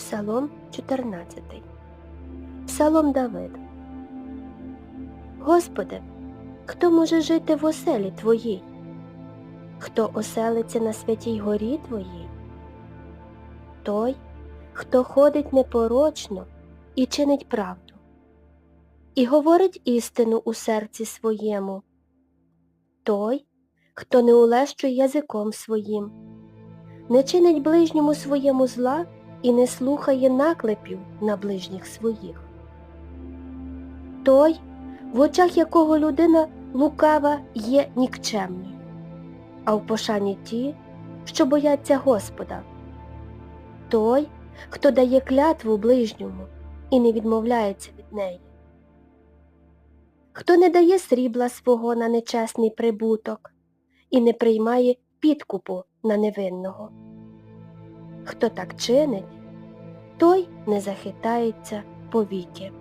Псалом 14. Псалом Давида. Господи, хто може жити в оселі Твоїй? Хто оселиться на святій горі Твоїй? Той, хто ходить непорочно і чинить правду, і говорить істину у серці своєму. Той, хто не улещує язиком своїм, не чинить ближньому своєму зла і не слухає наклепів на ближніх своїх. Той, в очах якого людина лукава є нікчемною, а в пошані ті, що бояться Господа. Той, хто дає клятву ближньому і не відмовляється від неї. Хто не дає срібла свого на нечесний прибуток і не приймає підкупу на невинного. Хто так чинить, той не захитається повіки.